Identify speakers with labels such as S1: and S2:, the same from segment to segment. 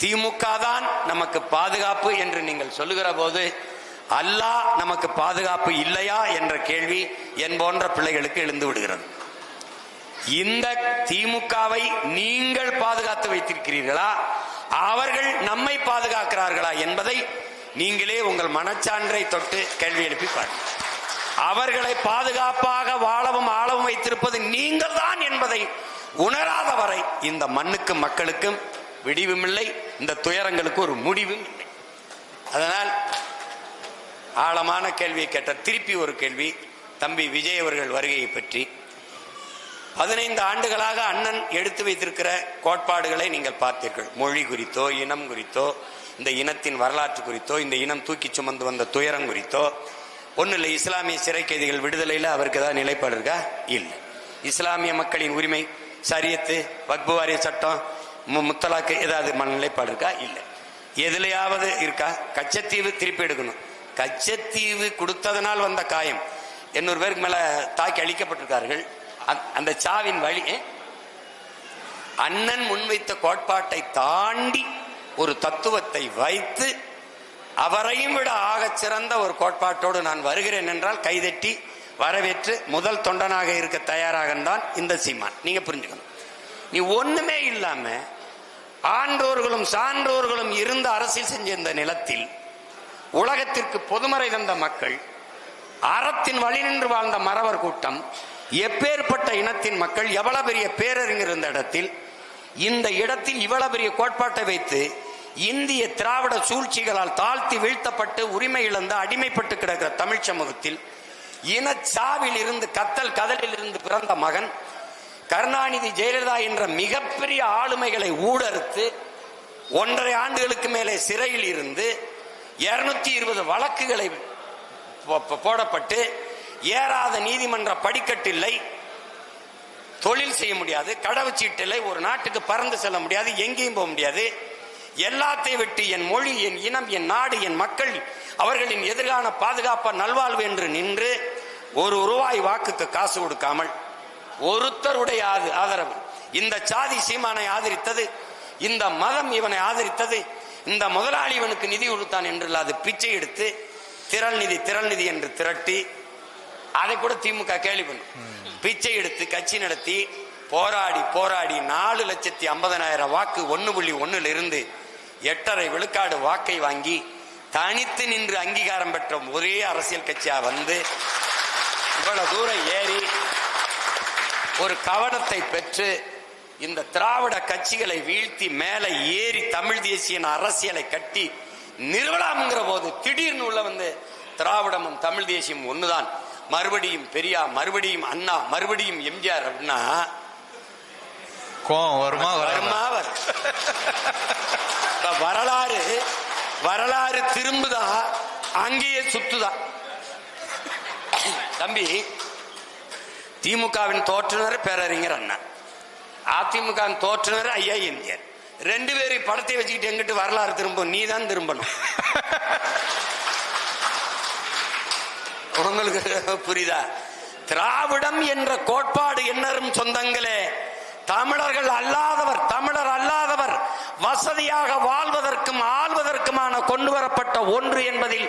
S1: திமுக தான் நமக்கு பாதுகாப்பு என்று நீங்கள் சொல்லுகிற போது அல்லாஹ் நமக்கு பாதுகாப்பு இல்லையா என்ற கேள்வி என் போன்ற பிள்ளைகளுக்கு எழுந்து விடுகிறது. இந்த திமுகவை நீங்கள் பாதுகாத்து வைத்திருக்கிறீர்களா? அவர்கள் நம்மை பாதுகாக்கிறார்களா என்பதை நீங்களே உங்கள் மனச்சான்றை தொட்டு கேள்வி எழுப்பி பாருங்கள். அவர்களை பாதுகாப்பாக வாழவும் ஆளவும் வைத்திருப்பது நீங்கள் தான் என்பதை உணராத வரை இந்த மண்ணுக்கும் மக்களுக்கும் விடிவும் இல்லை இந்த துயரங்களுக்கு ஒரு முடிவும் இல்லை அதனால் ஆழமான கேள்வியை கேட்ட திருப்பி ஒரு கேள்வி தம்பி விஜய் அவர்கள் வருகையை பற்றி. பதினைந்து ஆண்டுகளாக அண்ணன் எடுத்து வைத்திருக்கிற கோட்பாடுகளை நீங்கள் பார்த்தீர்கள். மொழி குறித்தோ இனம் குறித்தோ இந்த இனத்தின் வரலாற்று குறித்தோ இந்த இனம் தூக்கி சுமந்து வந்த துயரம் குறித்தோ ஒன்றும் இல்லை இஸ்லாமிய சிறை கைதிகள் விடுதலையில் அவருக்கு ஏதாவது நிலைப்பாடு இருக்கா? இல்லை. இஸ்லாமிய மக்களின் உரிமை சரியத்து வக்பு வாரிய சட்டம் முத்தலாக்கு ஏதாவது மனநிலைப்பாடு இருக்கா? இல்லை. எதுலையாவது இருக்கா? கச்சத்தீவு திருப்பி எடுக்கணும். கச்சத்தீவு கொடுத்ததனால் வந்த காயம். எண்ணூறு பேருக்கு மேல தாக்கி அழிக்கப்பட்டிருக்கார்கள். அந்த- அந்த சாவின் வழி அண்ணன் முன்வைத்த கோட்பாட்டை தாண்டி ஒரு தத்துவத்தை வைத்து அவரையும் விட ஆகச் சிறந்த ஒரு கோட்பாட்டோடு நான் வருகிறேன் என்றால் கைதட்டி வரவேற்று முதல் தொண்டனாக இருக்க தயாராக தான் இந்த சீமான். நீங்க புரிஞ்சுக்கணும். நீ ஒண்ணுமே இல்லாம ஆண்டோர்களும் சான்றோர்களும் இருந்த அரசியல் செஞ்ச இந்த நிலத்தில் உலகத்திற்கு பொதுமறை தந்த மக்கள் அறத்தின் வழி நின்று வாழ்ந்த மறவர் கூட்டம் எப்பேற்பட்ட இனத்தின் மக்கள் எவ்வளவு பெரிய பேரறிஞர் இருந்த இடத்தில் இந்த இடத்தில் இவ்வளவு பெரிய கோட்பாட்டை வைத்து இந்திய திராவிட சூழ்ச்சிகளால் தாழ்த்தி வீழ்த்தப்பட்டு உரிமை இழந்து அடிமைப்பட்டு கிடக்கிற தமிழ் சமூகத்தில் இனச்சாவில் இருந்து கத்தல் கதலில் இருந்து பிறந்த மகன் கருணாநிதி ஜெயலலிதா என்ற மிகப்பெரிய ஆளுமைகளை ஊடறுத்து ஒன்றரை ஆண்டுகளுக்கு மேலே சிறையில் இருந்து இருநூத்தி இருபது வழக்குகளை போ- போடப்பட்டு ஏறாத நீதிமன்ற படிக்கட்டில்லை. தொழில் செய்ய முடியாது. கடவுச்சீட்டில்லை. ஒரு நாட்டுக்கு பறந்து செல்ல முடியாது. எங்கேயும் போக முடியாது. எல்லாத்தை விட்டு என் மொழி என் இனம் என் நாடு என் மக்கள் அவர்களின் எதிர்கால பாதுகாப்ப நல்வாழ்வு என்று நின்று ஒரு ரூபாய் வாக்குக்கு காசு கொடுக்காமல் ஒருத்தருடைய ஆதரவு. இந்த சாதி சீமானை ஆதரித்தது இந்த மதம் இவனை ஆதரித்தது இந்த முதலாளி இவனுக்கு நிதி கொடுத்தான் என்று அது பிச்சை எடுத்து திரள் நிதி திரள் நிதி என்று திரட்டி அதை கூட திமுக கேள்வி பண்ணும் பிச்சை எடுத்து கட்சி நடத்தி போராடி போராடி நாலு லட்சத்தி ஐம்பதனாயிரம் வாக்கு ஒன்று புள்ளி ஒன்னுல இருந்து எட்டரை விழுக்காடு வாக்கை வாங்கி தனித்து நின்று அங்கீகாரம் பெற்ற ஒரே அரசியல் கட்சியா வந்து இவ்வளவு தூரம் ஏறி ஒரு கவனத்தை பெற்று இந்த திராவிட கட்சிகளை வீழ்த்தி மேலே ஏறி தமிழ் தேசிய அரசியலை கட்டி நிறுவலாம்ங்கிற போது திடீர்னு உள்ள வந்து திராவிடமும் தமிழ் தேசியம் ஒண்ணுதான். மறுபடியும் பெரியா மறுபடியும் அண்ணா மறுபடியும் எம்ஜிஆர் அப்படின்னா
S2: கோவம் வருமா?
S1: வருமா வரலாறு வரலாறு திரும்புதா அங்கேயே சுத்துதா. தம்பி திமுகவின் தோற்றுநர் பேரறிஞர் அண்ணா. அதிமுகவின் தோற்றுநர் ஐயா எம்ஜிஆர். ரெண்டு பேரும் படத்தை வச்சுக்கிட்டு எங்கிட்டு வரலாறு திரும்பும்? நீ தான் திரும்பணும். உங்களுக்கு புரியுதா? திராவிடம் என்ற கோட்பாடு என்னரும் சொந்தங்களே. தமிழர்கள் அல்லாதவர் தமிழர் அல்லாதவர் வசதியாக வாழ்வதற்கும் ஆள்வதற்குமான கொண்டு வரப்பட்ட ஒன்று என்பதில்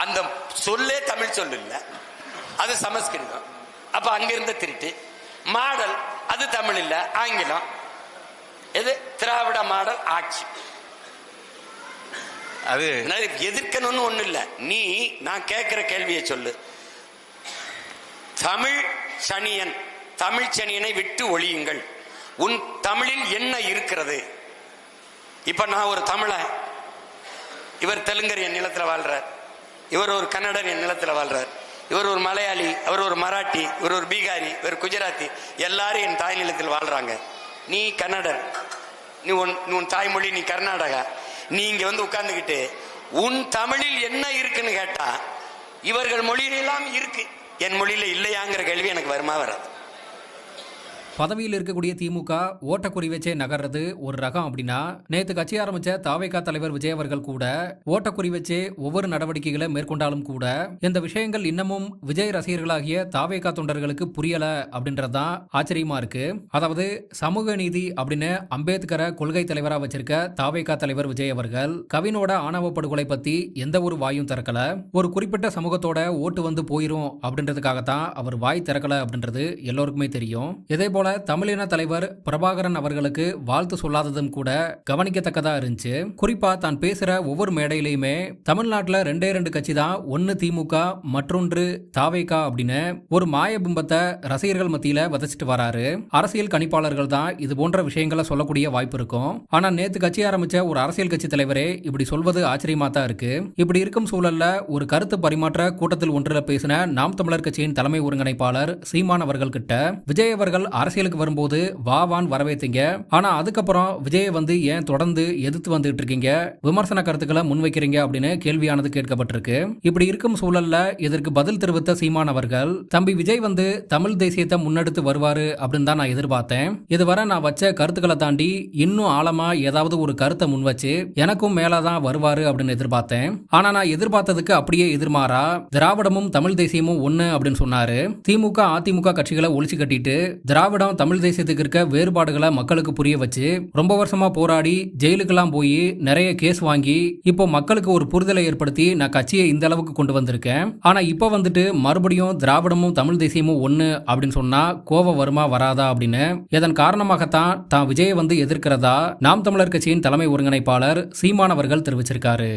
S1: அந்த சொல்லே தமிழ் சொல் இல்ல. அது சமஸ்கிருதம். அப்ப அங்கிருந்த திருட்டு. மாடல் அது தமிழ் இல்ல. ஆங்கிலம். எது? திராவிட மாடல் ஆட்சி.
S2: அது
S1: எதிர்க்கணும்னு ஒண்ணு இல்ல. நீ நான் கேட்கிற கேள்வியை சொல்லு. தமிழ் சனியன் தமிழ் சனியனை விட்டு ஒழியுங்கள். உன் தமிழில் என்ன இருக்கிறது? இப்ப நான் ஒரு தமிழன். இவர் தெலுங்கர் என் நிலத்துல வாழ்றார். இவர் ஒரு கன்னடர் என் நிலத்தில் வாழ்றார். இவர் ஒரு மலையாளி அவர் ஒரு மராட்டி இவர் ஒரு பீகாரி இவர் குஜராத்தி எல்லாரும் என் தாய் நிலத்தில் வாழ்றாங்க. நீ கன்னடர். நீ உன் உன் தாய்மொழி நீ கர்நாடகா. நீ இங்க வந்து உட்கார்ந்துக்கிட்டு உன் தமிழில் என்ன இருக்குன்னு கேட்டா இவர்கள் மொழியிலெல்லாம் இருக்கு. என் மொழியில இல்லையாங்கிற கேள்வி எனக்கு வருமா வராது.
S2: பதவியில் இருக்கக்கூடிய திமுக ஓட்டக்குறி வச்சே நகர்றது ஒரு ரகம் அப்படின்னா நேத்து கட்சி ஆரம்பிச்ச தாவேகா தலைவர் விஜய் அவர்கள் கூட ஓட்டக்குறி வச்சே ஒவ்வொரு நடவடிக்கைகளை மேற்கொண்டாலும் கூட இந்த விஷயங்கள் இன்னமும் விஜய் ரசிகர்களாகிய தாவேகா தொண்டர்களுக்கு புரியல அப்படின்றது தான் ஆச்சரியமா இருக்கு. அதாவது சமூக நீதி அப்படின்னு அம்பேத்கரை கொள்கை தலைவரா வச்சிருக்க தாவேகா தலைவர் விஜய் அவர்கள் கவினோட ஆணவ படுகொலை பத்தி எந்த ஒரு வாயும் திறக்கல. ஒரு குறிப்பிட்ட சமூகத்தோட ஓட்டு வந்து போயிரும் அப்படின்றதுக்காகத்தான் அவர் வாய் திறக்கல அப்படின்றது எல்லோருக்குமே தெரியும். இதே போல தமிழின தலைவர் பிரபாகரன் அவர்களுக்கு வாழ்த்து சொல்லாததும் கூட கவனிக்கத்தக்கதா இருந்துச்சு. குறிப்பா தான் பேசுற ஒவ்வொரு மேடையிலையுமே தமிழ்நாட்டுல ரெண்டே ரெண்டு கட்சி தான் ஒன்னு திமுக மற்றொன்று தாவேகா அப்படின்னு ஒரு மாய பிம்பத்தை ரசிகர்கள் மத்தியில விதைச்சிட்டு வராரு. அரசியல் கணிப்பாளர்கள் தான் இது போன்ற விஷயங்களை சொல்லக்கூடிய வாய்ப்பு இருக்கும். ஆனா நேத்து கட்சி ஆரம்பிச்ச ஒரு அரசியல் கட்சி தலைவரே இப்படி சொல்வது ஆச்சரியமா தான் இருக்கு. இப்படி இருக்கும் சூழல்ல ஒரு கருத்து பரிமாற்ற கூட்டத்தில் ஒன்றில் பேசின நாம் தமிழர் கட்சியின் தலைமை ஒருங்கிணைப்பாளர் சீமான் அவர்கள் கிட்ட விஜய் அவர்கள் அரசியல் அரசியலுக்கு வரும்போது வாவான் வரவேத்தீங்க. ஆனா அதுக்கப்புறம் விஜயை வந்து ஏன் தொடர்ந்து எதிர்த்து வந்துட்டு இருக்கீங்க? விமர்சன கருத்துக்களை முன்வைக்கிறீங்க அப்படின்னு கேள்வியானது கேட்கப்பட்டிருக்கு. இப்படி இருக்கும் சூழல்ல இதற்கு பதில் தெரிவித்த சீமான் அவர்கள் தம்பி விஜய் வந்து தமிழ் தேசியத்தை முன்னெடுத்து வருவாரு அப்படின்னு தான் நான் எதிர்பார்த்தேன். இதுவரை நான் வச்ச கருத்துக்களை தாண்டி இன்னும் ஆழமா ஏதாவது ஒரு கருத்தை முன் வச்சு எனக்கும் மேலதான் வருவாரு அப்படின்னு எதிர்பார்த்தேன். ஆனா நான் எதிர்பார்த்ததுக்கு அப்படியே எதிர்மாறா திராவிடமும் தமிழ் தேசியமும் ஒண்ணு அப்படின்னு சொன்னாரு. திமுக அதிமுக கட்சிகளை ஒழிச்சு கட்டிட்டு திராவிட திராவிடம் தமிழ் தேசியத்துக்கு இருக்க வேறுபாடுகளை மக்களுக்கு புரிய வச்சு ரொம்ப வருஷமா போராடி ஜெயிலுக்கெல்லாம் போய் நிறைய கேஸ் வாங்கி இப்போ மக்களுக்கு ஒரு புரிதலை ஏற்படுத்தி நான் கட்சியை இந்த அளவுக்கு கொண்டு வந்திருக்கேன். ஆனா இப்போ வந்துட்டு மறுபடியும் திராவிடமும் தமிழ் தேசியமும் ஒண்ணு அப்படின்னு சொன்னா கோவம் வருமா வராதா அப்படின்னு இதன் காரணமாகத்தான் தான் விஜயை வந்து எதிர்க்கிறதா நாம் தமிழர் கட்சியின் தலைமை ஒருங்கிணைப்பாளர் சீமானவர்கள் தெரிவிச்சிருக்காரு.